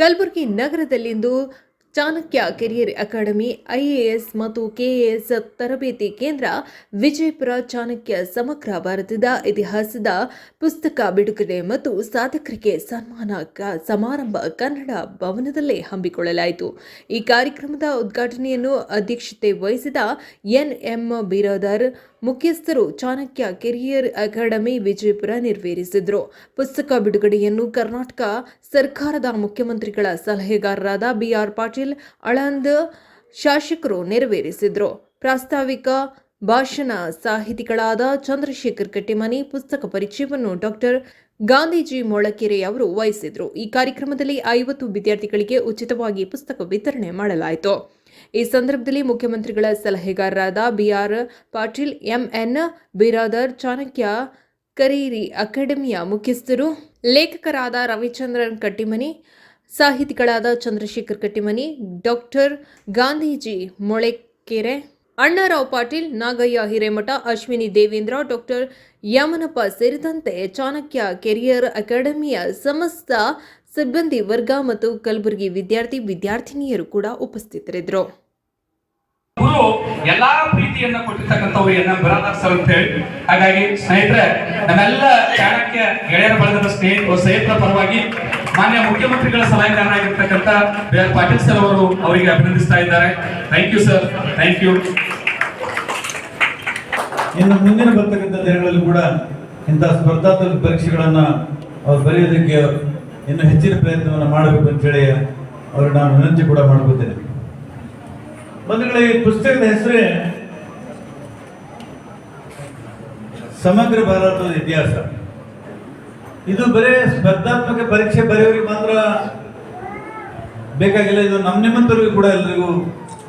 ಕಲಬುರಗಿ ನಗರದಲ್ಲಿಂದು Chanakya career academy, IAS ಮತ್ತು KAS ತರಬೇತಿ ಕೇಂದ್ರ ವಿಜಯಪುರ ಚಾಣಕ್ಯ ಸಮಗ್ರ ಭಾರತದ ಇತಿಹಾಸದ ಪುಸ್ತಕ ಬಿಡುಗಡೆ ಮತ್ತು ಸಾಧಕರಿಗೆ ಸನ್ಮಾನ ಸಮಾರಂಭ ಕನ್ನಡ ಭವನದಲ್ಲೇ ಹಮ್ಮಿಕೊಳ್ಳಲಾಯಿತು. ಈ ಕಾರ್ಯಕ್ರಮದ ಉದ್ಘಾಟನೆಯನ್ನು ಅಧ್ಯಕ್ಷತೆ ವಹಿಸಿದ ಎನ್ಎಂ ಬಿರಾದರ್, ಮುಖ್ಯಸ್ಥರು ಚಾಣಕ್ಯ ಕೆರಿಯರ್ ಅಕಾಡೆಮಿ ವಿಜಯಪುರ ನೆರವೇರಿಸಿದರು. ಪುಸ್ತಕ ಬಿಡುಗಡೆಯನ್ನು ಕರ್ನಾಟಕ ಸರ್ಕಾರದ ಮುಖ್ಯಮಂತ್ರಿಗಳ ಸಲಹೆಗಾರರಾದ ಬಿಆರ್ ಪಾಟೀಲ್ ಆಳಂದ್ ಶಾಸಕರು ನೆರವೇರಿಸಿದರು. ಪ್ರಾಸ್ತಾವಿಕ ಭಾಷಣ ಸಾಹಿತಿಗಳಾದ ಚಂದ್ರಶೇಖರ್ ಕಟ್ಟಿಮನಿ, ಪುಸ್ತಕ ಪರಿಚಯವನ್ನು ಡಾಕ್ಟರ್ ಗಾಂಧೀಜಿ ಮೊಳಕೆರೆ ಅವರು ವಹಿಸಿದ್ರು ಈ ಕಾರ್ಯಕ್ರಮದಲ್ಲಿ ಐವತ್ತು ವಿದ್ಯಾರ್ಥಿಗಳಿಗೆ ಉಚಿತವಾಗಿ ಪುಸ್ತಕ ವಿತರಣೆ ಮಾಡಲಾಯಿತು. ಈ ಸಂದರ್ಭದಲ್ಲಿ ಮುಖ್ಯಮಂತ್ರಿಗಳ ಸಲಹೆಗಾರರಾದ BR Patil, MN Biradar, Chanakya career ಅಕಾಡೆಮಿಯ ಮುಖ್ಯಸ್ಥರು, ಲೇಖಕರಾದ ರವಿಚಂದ್ರನ್ ಕಟ್ಟಿಮನಿ ಸಾಹಿತಿಗಳಾದ ಚಂದ್ರಶೇಖರ್ ಕಟ್ಟಿಮನಿ, ಡಾಕ್ಟರ್ ಗಾಂಧೀಜಿ ಮೊಳೆಕೆರೆ, ಅಣ್ಣಾರಾವ್ ಪಾಟೀಲ್, ನಾಗಯ್ಯ ಹಿರೇಮಠ, ಅಶ್ವಿನಿ ದೇವೇಂದ್ರ, ಡಾಕ್ಟರ್ ಯಮನಪ್ಪ ಸೇರಿದಂತೆ ಚಾಣಕ್ಯ ಕೆರಿಯರ್ ಅಕಾಡೆಮಿಯ ಸಮಸ್ತ ಸಿಬ್ಬಂದಿ ವರ್ಗ ಮತ್ತು ಕಲಬುರಗಿ ವಿದ್ಯಾರ್ಥಿ ವಿದ್ಯಾರ್ಥಿನಿಯರು ಕೂಡ ಉಪಸ್ಥಿತರಿದ್ದರು. ಗುರು, ಎಲ್ಲಾ ಪ್ರೀತಿಯನ್ನ ಕೊಟ್ಟಿರ್ತಕ್ಕಂಥವ್ರು ಎನ್ನ ಬಿರಾದಾರ್ ಸರ್ ಅಂತ ಹೇಳಿ. ಹಾಗಾಗಿ ಸ್ನೇಹಿತರೆ, ನಮ್ಮೆಲ್ಲ ಚಾಣಕ್ಯ ಗೆಳೆಯರ ಬಳಗದ ಸ್ನೇಹಿತರು ಸ್ನೇಹಿತರ ಪರವಾಗಿ ಮಾನ್ಯ ಮುಖ್ಯಮಂತ್ರಿಗಳ ಸಲಹೆಗಾರರಾಗಿರ್ತಕ್ಕಂಥ ಬಿ ಆರ್ ಪಾಟೀಲ್ ಸರ್ ಅವರು ಅವರಿಗೆ ಅಭಿನಂದಿಸ್ತಾ ಇದ್ದಾರೆ. Thank you sir thank you ಇನ್ನು ಮುಂದಿನ ಬರ್ತಕ್ಕಂಥ ದಿನಗಳಲ್ಲಿ ಕೂಡ ಇಂಥ ಸ್ಪರ್ಧಾತ್ಮಕ ಪರೀಕ್ಷೆಗಳನ್ನು ಅವ್ರು ಬರೆಯೋದಕ್ಕೆ ಇನ್ನು ಹೆಚ್ಚಿನ ಪ್ರಯತ್ನವನ್ನು ಮಾಡಬೇಕು ಅಂತೇಳಿ ಅವರು ನಾನು ವಿನಂತಿ ಕೂಡ ಮಾಡ್ಕೋತೇನೆ ಬಂಧುಗಳ, ಈ ಪುಸ್ತಕದ ಹೆಸರೇ ಸಮಗ್ರ ಭಾರತದ ಇತಿಹಾಸ. ಇದು ಬರೀ ಸ್ಪರ್ಧಾತ್ಮಕ ಪರೀಕ್ಷೆ ಬರೆಯೋರಿಗೆ ಮಾತ್ರ ಬೇಕಾಗಿಲ್ಲ, ಇದು ನಮ್ಮ ನಿಮ್ಮಂತರಿಗೂ ಕೂಡ ಎಲ್ಲರಿಗೂ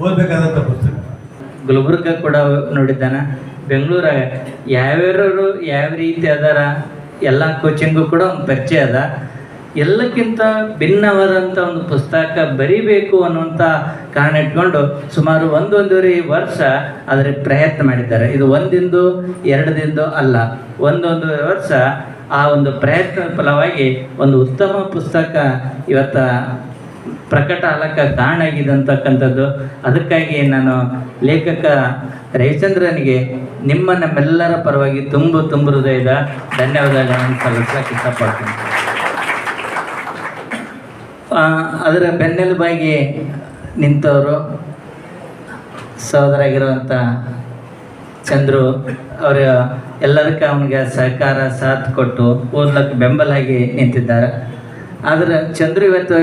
ಓದಬೇಕಾದಂಥ ಪುಸ್ತಕ. ಗುಲ್ಬರ್ಗ ಕೂಡ ನೋಡಿದ್ದಾನ. ಬೆಂಗಳೂರಾಗ ಯಾವ್ಯಾರು ಯಾವ ರೀತಿ ಅದಾರ, ಎಲ್ಲ ಕೋಚಿಂಗು ಕೂಡ ಒಂದು ಪರಿಚಯ ಅದ. ಎಲ್ಲಕ್ಕಿಂತ ಭಿನ್ನವಾದಂಥ ಒಂದು ಪುಸ್ತಕ ಬರಿಬೇಕು ಅನ್ನುವಂಥ ಕಾರಣ ಇಟ್ಕೊಂಡು ಸುಮಾರು ಒಂದೊಂದೂವರೆ ವರ್ಷ ಅದರ ಪ್ರಯತ್ನ ಮಾಡಿದ್ದಾರೆ. ಇದು ಒಂದಿಂದು ಎರಡು ದಿಂದು ಅಲ್ಲ ಒಂದೊಂದು ವರ್ಷ ಆ ಒಂದು ಪ್ರಯತ್ನ ಫಲವಾಗಿ ಒಂದು ಉತ್ತಮ ಪುಸ್ತಕ ಇವತ್ತ ಪ್ರಕಟ ಅಲಕ್ಕ ಕಾರಣ ಆಗಿದೆ ಅಂತಕ್ಕಂಥದ್ದು. ಅದಕ್ಕಾಗಿ ನಾನು ಲೇಖಕ ರವಿಚಂದ್ರನಿಗೆ ನಿಮ್ಮ ನಮ್ಮೆಲ್ಲರ ಪರವಾಗಿ ತುಂಬು ತುಂಬ ಹೃದಯದ ಧನ್ಯವಾದಗಳನ್ನು ಸಲ್ಲಿಸಕ್ಕೆ ಇಷ್ಟಪಡ್ತೀನಿ. ಅದರ ಬೆನ್ನೆಲುಬಾಗಿ ನಿಂತವರು ಸಹೋದರಾಗಿರುವಂಥ ಚಂದ್ರು ಅವರ ಎಲ್ಲದಕ್ಕೆ ಅವನಿಗೆ ಸಹಕಾರ, ಸಾಥ್ ಕೊಟ್ಟು ಓದ್ಲಕ್ಕೆ ಬೆಂಬಲಾಗಿ ನಿಂತಿದ್ದಾರೆ. ಆದ್ರೆ ಚಂದ್ರು ಇವತ್ತು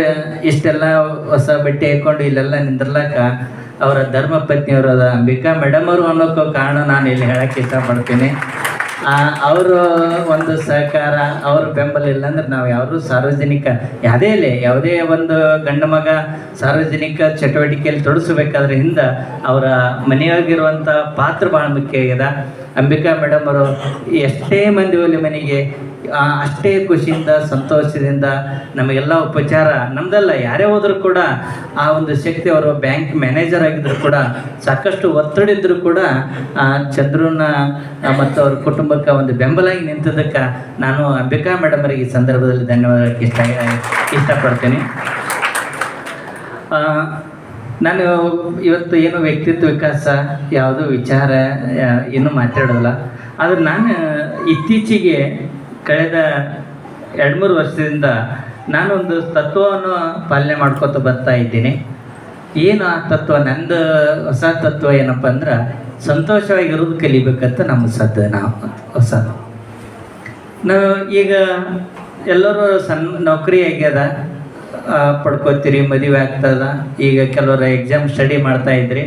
ಇಷ್ಟೆಲ್ಲ ಹೊಸ ಬಟ್ಟೆ ಹಾಕೊಂಡು ಇಲ್ಲೆಲ್ಲ ನಿಂದಿರ್ಲಕ್ಕ ಅವರ ಧರ್ಮ ಪತ್ನಿಯವರಾದ ಅಂಬಿಕಾ ಮೇಡಮ್ ಅವರು ಅನ್ನೋಕ್ಕೂ ಕಾರಣ ನಾನು ಇಲ್ಲಿ ಹೇಳಕ್ಕೆ ಇಷ್ಟಪಡ್ತೀನಿ. ಅವರು ಒಂದು ಸಹಕಾರ, ಅವ್ರ ಬೆಂಬಲ ಇಲ್ಲ ಅಂದ್ರೆ ನಾವು ಯಾರು ಸಾರ್ವಜನಿಕ, ಯಾವುದೇ ಇಲ್ಲ, ಯಾವುದೇ ಒಂದು ಗಂಡ ಮಗ ಸಾರ್ವಜನಿಕ ಚಟುವಟಿಕೆಯಲ್ಲಿ ತೊಡಗಿಸ್ಬೇಕಾದ್ರೆ ಹಿಂದೆ ಅವರ ಮನೆಯಾಗಿರುವಂತ ಪಾತ್ರ ಭಾಳ ಮುಖ್ಯ ಆಗಿದೆ ಅಂಬಿಕಾ ಮೇಡಮ್ ಅವರು, ಎಷ್ಟೇ ಮಂದಿ ಹೋಗಲಿ ಮನೆಗೆ ಅಷ್ಟೇ ಖುಷಿಯಿಂದ, ಸಂತೋಷದಿಂದ ನಮಗೆಲ್ಲ ಉಪಚಾರ. ನಮ್ದಲ್ಲ, ಯಾರೇ ಹೋದರೂ ಕೂಡ ಆ ಒಂದು ಶಕ್ತಿ ಅವರು ಬ್ಯಾಂಕ್ ಮ್ಯಾನೇಜರ್ ಆಗಿದ್ರು ಕೂಡ, ಸಾಕಷ್ಟು ಒತ್ತಡ ಇದ್ದರೂ ಕೂಡ ಚಂದ್ರನ ಮತ್ತು ಅವ್ರ ಕುಟುಂಬಕ್ಕೆ ಒಂದು ಬೆಂಬಲಾಗಿ ನಿಂತದಕ್ಕೆ ನಾನು ಅಂಬಿಕಾ ಮೇಡಮ್ ಅವರಿಗೆ ಈ ಸಂದರ್ಭದಲ್ಲಿ ಧನ್ಯವಾದ ಇಷ್ಟ, ಇಷ್ಟಪಡ್ತೀನಿ. ನಾನು ಇವತ್ತು ಏನು ವ್ಯಕ್ತಿತ್ವ ವಿಕಾಸ ಯಾವುದೋ ವಿಚಾರ ಏನು ಮಾತಾಡೋಲ್ಲ ಆದ್ರೆ ನಾನು ಇತ್ತೀಚೆಗೆ ಕಳೆದ ಎರಡು ಮೂರು ವರ್ಷದಿಂದ ನಾನೊಂದು ತತ್ವವನ್ನು ಪಾಲನೆ ಮಾಡ್ಕೋತ ಬರ್ತಾ ಇದ್ದೀನಿ. ಏನು ಆ ತತ್ವ? ನಂದು ಹೊಸ ತತ್ವ ಏನಪ್ಪ ಅಂದ್ರೆ ಸಂತೋಷವಾಗಿರೋದು ಕಲಿಬೇಕಂತ ನಮ್ಮ ಸದ್ದು ನಾವು ಹೊಸದು ನಾವು ಈಗ ಎಲ್ಲರೂ ಸಣ್ಣ ನೌಕರಿ ಆಗ್ಯದ ಪಡ್ಕೋತೀರಿ, ಮದುವೆ ಆಗ್ತದ. ಈಗ ಕೆಲವರು ಎಕ್ಸಾಮ್ ಸ್ಟಡಿ ಮಾಡ್ತಾ ಇದ್ರಿ.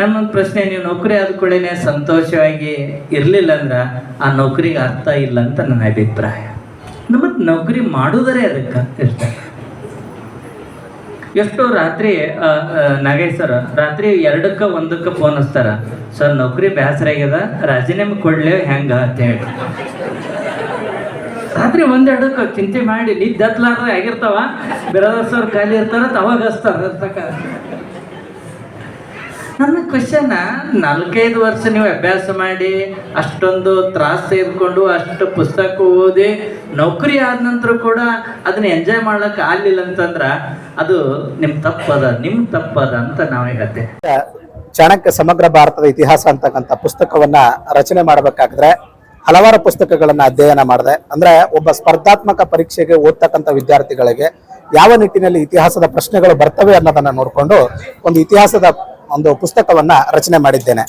ನನ್ನೊಂದು ಪ್ರಶ್ನೆ, ನೀವು ನೌಕರಿ ಆದ ಕೂಡಲೇ ಸಂತೋಷವಾಗಿ ಇರಲಿಲ್ಲ ಅಂದ್ರೆ ಆ ನೌಕರಿಗೆ ಅರ್ಥ ಇಲ್ಲ ಅಂತ ನನ್ನ ಅಭಿಪ್ರಾಯ. ನಮ್ಮ ನೌಕರಿ ಮಾಡೋದರೇ ಅದಕ್ಕೆ ಇರ್ತಾರೆ ಎಷ್ಟೋ ರಾತ್ರಿ ನಾಗೇಶ್ ಸರ್, ರಾತ್ರಿ ಎರಡಕ್ಕೆ ಒಂದಕ್ಕೆ ಫೋನ್ ಹಚ್ತಾರ. ಸರ್, ನೌಕರಿ ಬೇಸರ ಆಗ್ಯದ ರಾಜೀನಾಮೆ ಕೊಡ್ಲೇ ಹೆಂಗೆ? ಅಂತ ಹೇಳಿ. ರಾತ್ರಿ ಒಂದೆರಡಕ್ಕೆ ಚಿಂತೆ ಮಾಡಿ ನಿದ್ದೆ ಹತ್ಲಾರ್ದ ಆಗಿರ್ತಾವ. ಬ್ರದರ್ಸ್ ಸರ್ ಖಾಲಿ ಇರ್ತಾರ ಅವಾಗ ಹಸ್ತಾರ ಅಂತಕ ನನ್ನ ಕ್ವಶನ್ ನಾಲ್ಕೈದು ವರ್ಷ ನೀವು ಅಭ್ಯಾಸ ಮಾಡಿ, ಅಷ್ಟೊಂದು ತ್ರಾಸ ತೆಗೆದುಕೊಂಡು ಅಷ್ಟು ಪುಸ್ತಕ ಓದಿ, ನೌಕರಿ ಆದ ನಂತರ ಕೂಡ ಅದನ್ನ ಎಂಜಾಯ್ ಮಾಡ್ಲಿಕ್ಕೆ ಆಗ್ಲಿಲ್ಲ ಅಂತಂದ್ರ ಅದು ನಿಮ್ ತಪ್ಪದ ನಿಮ್ಮ ತಪ್ಪದ ಅಂತ ನಾವು ಹೇಳ್ತೇವೆ. ಚಾಣಕ್ಯ ಸಮಗ್ರ ಭಾರತದ ಇತಿಹಾಸ ಅಂತಕ್ಕಂಥ ಪುಸ್ತಕವನ್ನ ರಚನೆ ಮಾಡಬೇಕಾದ್ರೆ ಹಲವಾರು ಪುಸ್ತಕಗಳನ್ನು ಅಧ್ಯಯನ ಮಾಡಿದೆ. ಅಂದ್ರೆ ಒಬ್ಬ ಸ್ಪರ್ಧಾತ್ಮಕ ಪರೀಕ್ಷೆಗೆ ಓದ್ತಕ್ಕಂಥ ವಿದ್ಯಾರ್ಥಿಗಳಿಗೆ ಯಾವ ನಿಟ್ಟಿನಲ್ಲಿ ಇತಿಹಾಸದ ಪ್ರಶ್ನೆಗಳು ಬರ್ತವೆ ಅನ್ನೋದನ್ನ ನೋಡಿಕೊಂಡು ಒಂದು ಇತಿಹಾಸದ ಒಂದು ಪುಸ್ತಕವನ್ನ ರಚನೆ ಮಾಡಿದ್ದೇನೆ.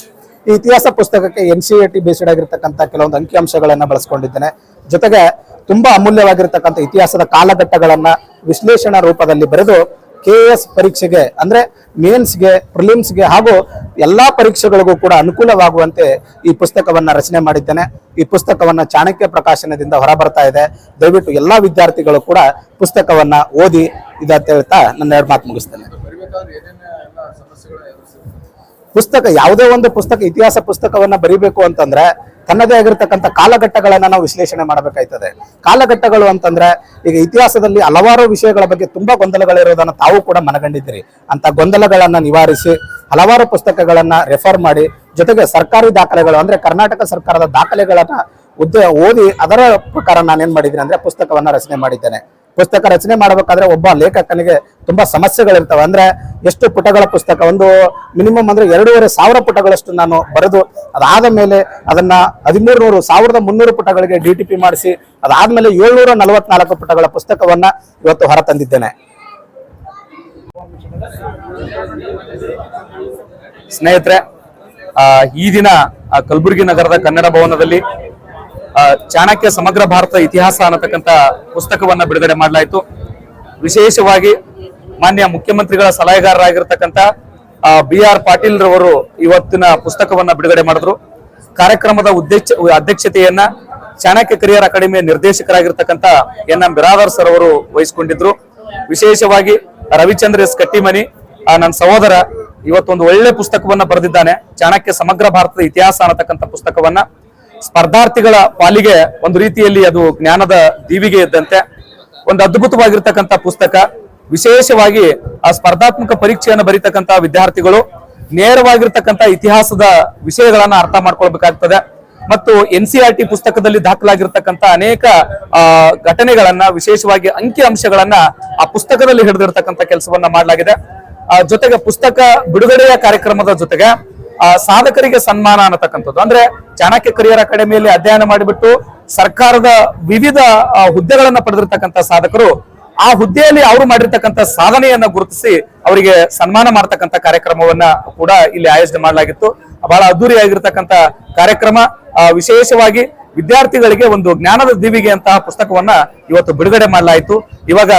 ಈ ಇತಿಹಾಸ ಪುಸ್ತಕಕ್ಕೆ N C A T based ಆಗಿರ್ತಕ್ಕಂಥ ಕೆಲವೊಂದು ಅಂಕಿಅಂಶಗಳನ್ನ ಬಳಸ್ಕೊಂಡಿದ್ದೇನೆ. ಜೊತೆಗೆ ತುಂಬಾ ಅಮೂಲ್ಯವಾಗಿರ್ತಕ್ಕಂಥ ಇತಿಹಾಸದ ಕಾಲಘಟ್ಟಗಳನ್ನು ವಿಶ್ಲೇಷಣಾ ರೂಪದಲ್ಲಿ ಬರೆದು ಕೆ ಎ ಎಸ್ ಪರೀಕ್ಷೆಗೆ, ಅಂದ್ರೆ ಮೇನ್ಸ್ಗೆ ಪ್ರಿಲಿಮ್ಸ್ಗೆ ಹಾಗೂ ಎಲ್ಲಾ ಪರೀಕ್ಷೆಗಳಿಗೂ ಕೂಡ ಅನುಕೂಲವಾಗುವಂತೆ ಈ ಪುಸ್ತಕವನ್ನ ರಚನೆ ಮಾಡಿದ್ದೇನೆ. ಈ ಪುಸ್ತಕವನ್ನ ಚಾಣಕ್ಯ ಪ್ರಕಾಶನದಿಂದ ಹೊರಬರ್ತಾ ಇದೆ. ದಯವಿಟ್ಟು ಎಲ್ಲಾ ವಿದ್ಯಾರ್ಥಿಗಳು ಕೂಡ ಪುಸ್ತಕವನ್ನ ಓದಿ ಇದಂತ ಹೇಳ್ತಾ ನನ್ನ ಎರಡು ಮಾತು ಮುಗಿಸ್ತೇನೆ. ಪುಸ್ತಕ ಯಾವುದೇ ಒಂದು ಪುಸ್ತಕ, ಇತಿಹಾಸ ಪುಸ್ತಕವನ್ನ ಬರಿಬೇಕು ಅಂತಂದ್ರೆ ತನ್ನದೇ ಆಗಿರ್ತಕ್ಕಂಥ ಕಾಲಘಟ್ಟಗಳನ್ನ ನಾವು ವಿಶ್ಲೇಷಣೆ ಮಾಡಬೇಕಾಯ್ತದೆ. ಕಾಲಘಟ್ಟಗಳು ಅಂತಂದ್ರೆ ಈಗ ಇತಿಹಾಸದಲ್ಲಿ ಹಲವಾರು ವಿಷಯಗಳ ಬಗ್ಗೆ ತುಂಬಾ ಗೊಂದಲಗಳಿರೋದನ್ನ ತಾವು ಕೂಡ ಮನಗಂಡಿದ್ದೀರಿ. ಅಂತ ಗೊಂದಲಗಳನ್ನ ನಿವಾರಿಸಿ ಹಲವಾರು ಪುಸ್ತಕಗಳನ್ನ ರೆಫರ್ ಮಾಡಿ, ಜೊತೆಗೆ ಸರ್ಕಾರಿ ದಾಖಲೆಗಳು, ಅಂದ್ರೆ ಕರ್ನಾಟಕ ಸರ್ಕಾರದ ದಾಖಲೆಗಳನ್ನ ಉದ್ದ, ಓದಿ ಅದರ ಪ್ರಕಾರ ನಾನೇನ್ ಮಾಡಿದ್ದೀನಿ ಅಂದ್ರೆ ಪುಸ್ತಕವನ್ನ ರಚನೆ ಮಾಡಿದ್ದೇನೆ. ಪುಸ್ತಕ ರಚನೆ ಮಾಡಬೇಕಾದ್ರೆ ಒಬ್ಬ ಲೇಖಕನಿಗೆ ತುಂಬಾ ಸಮಸ್ಯೆಗಳಿರ್ತವೆ. ಅಂದ್ರೆ ಎಷ್ಟು ಪುಟಗಳ ಪುಸ್ತಕ? ಒಂದು ಮಿನಿಮಮ್ ಅಂದ್ರೆ ಎರಡೂವರೆ ಸಾವಿರ ಪುಟಗಳಷ್ಟು ನಾನು ಬರೆದು ಅದಾದ ಮೇಲೆ ಅದನ್ನ ಹದಿಮೂರು ನೂರು ಸಾವಿರದ ಮುನ್ನೂರು ಪುಟಗಳಿಗೆ ಡಿ ಟಿ ಪಿ ಮಾಡಿಸಿ ಅದಾದ್ಮೇಲೆ ಏಳ್ನೂರ ನಲವತ್ನಾಲ್ಕು ಪುಟಗಳ ಪುಸ್ತಕವನ್ನ ಇವತ್ತು ಹೊರತಂದಿದ್ದೇನೆ. ಸ್ನೇಹಿತರೆ ಈ ದಿನ ಕಲಬುರಗಿ ನಗರದ ಕನ್ನಡ ಭವನದಲ್ಲಿ ಚಾಣಕ್ಯ ಸಮಗ್ರ ಭಾರತ ಇತಿಹಾಸ ಅನ್ನತಕ್ಕಂಥ ಪುಸ್ತಕವನ್ನ ಬಿಡುಗಡೆ ಮಾಡಲಾಯಿತು. ವಿಶೇಷವಾಗಿ ಮಾನ್ಯ ಮುಖ್ಯಮಂತ್ರಿಗಳ ಸಲಹೆಗಾರರಾಗಿರ್ತಕ್ಕಂಥ ಬಿ ಆರ್ ಪಾಟೀಲ್ ರವರು ಇವತ್ತಿನ ಪುಸ್ತಕವನ್ನ ಬಿಡುಗಡೆ ಮಾಡಿದ್ರು. ಕಾರ್ಯಕ್ರಮದ ಉದ್ದೇಶ, ಅಧ್ಯಕ್ಷತೆಯನ್ನ ಚಾಣಕ್ಯ ಕರಿಯರ್ ಅಕಾಡೆಮಿಯ ನಿರ್ದೇಶಕರಾಗಿರ್ತಕ್ಕಂಥ ಎನ್ ಎಂ ಬಿರಾದರ್ ಸರ್ ಅವರು ವಹಿಸಿಕೊಂಡಿದ್ರು. ವಿಶೇಷವಾಗಿ ರವಿಚಂದ್ರ ಎಸ್ ಕಟ್ಟಿಮನಿ ನನ್ನ ಸಹೋದರ ಇವತ್ತೊಂದು ಒಳ್ಳೆ ಪುಸ್ತಕವನ್ನ ಬರೆದಿದ್ದಾನೆ. ಚಾಣಕ್ಯ ಸಮಗ್ರ ಭಾರತದ ಇತಿಹಾಸ ಅನ್ನತಕ್ಕಂಥ ಪುಸ್ತಕವನ್ನ. ಸ್ಪರ್ಧಾರ್ಥಿಗಳ ಪಾಲಿಗೆ ಒಂದು ರೀತಿಯಲ್ಲಿ ಅದು ಜ್ಞಾನದ ದೀವಿಗೆ ಇದ್ದಂತೆ ಒಂದು ಅದ್ಭುತವಾಗಿರ್ತಕ್ಕಂಥ ಪುಸ್ತಕ. ವಿಶೇಷವಾಗಿ ಆ ಸ್ಪರ್ಧಾತ್ಮಕ ಪರೀಕ್ಷೆಯನ್ನು ಬರೀತಕ್ಕಂಥ ವಿದ್ಯಾರ್ಥಿಗಳು ನೇರವಾಗಿರ್ತಕ್ಕಂಥ ಇತಿಹಾಸದ ವಿಷಯಗಳನ್ನ ಅರ್ಥ ಮಾಡ್ಕೊಳ್ಬೇಕಾಗ್ತದೆ. ಮತ್ತು ಎನ್ ಸಿ ಟಿ ಪುಸ್ತಕದಲ್ಲಿ ದಾಖಲಾಗಿರ್ತಕ್ಕಂಥ ಅನೇಕ ಘಟನೆಗಳನ್ನ ವಿಶೇಷವಾಗಿ ಅಂಕಿ ಅಂಶಗಳನ್ನ ಆ ಪುಸ್ತಕದಲ್ಲಿ ಹಿಡಿದಿರ್ತಕ್ಕಂಥ ಕೆಲಸವನ್ನ ಮಾಡಲಾಗಿದೆ. ಜೊತೆಗೆ ಪುಸ್ತಕ ಬಿಡುಗಡೆಯ ಕಾರ್ಯಕ್ರಮದ ಜೊತೆಗೆ ಆ, ಸಾಧಕರಿಗೆ ಸನ್ಮಾನ ಅನ್ನತಕ್ಕಂಥದ್ದು. ಅಂದ್ರೆ ಚಾಣಕ್ಯ ಕರಿಯರ್ ಅಕಾಡೆಮಿಯಲ್ಲಿ ಅಧ್ಯಯನ ಮಾಡಿಬಿಟ್ಟು ಸರ್ಕಾರದ ವಿವಿಧ ಹುದ್ದೆಗಳನ್ನ ಪಡೆದಿರ್ತಕ್ಕಂಥ ಸಾಧಕರು ಆ ಹುದ್ದೆಯಲ್ಲಿ ಅವರು ಮಾಡಿರ್ತಕ್ಕಂಥ ಸಾಧನೆಯನ್ನ ಗುರುತಿಸಿ ಅವರಿಗೆ ಸನ್ಮಾನ ಮಾಡ್ತಕ್ಕಂಥ ಕಾರ್ಯಕ್ರಮವನ್ನ ಕೂಡ ಇಲ್ಲಿ ಆಯೋಜನೆ ಮಾಡಲಾಗಿತ್ತು. ಬಹಳ ಅದ್ದೂರಿಯಾಗಿರ್ತಕ್ಕಂಥ ಕಾರ್ಯಕ್ರಮ. ವಿಶೇಷವಾಗಿ ವಿದ್ಯಾರ್ಥಿಗಳಿಗೆ ಒಂದು ಜ್ಞಾನದ ದಿವಿಗೆ ಅಂತಹ ಪುಸ್ತಕವನ್ನ ಇವತ್ತು ಬಿಡುಗಡೆ ಮಾಡಲಾಯಿತು. ಇವಾಗ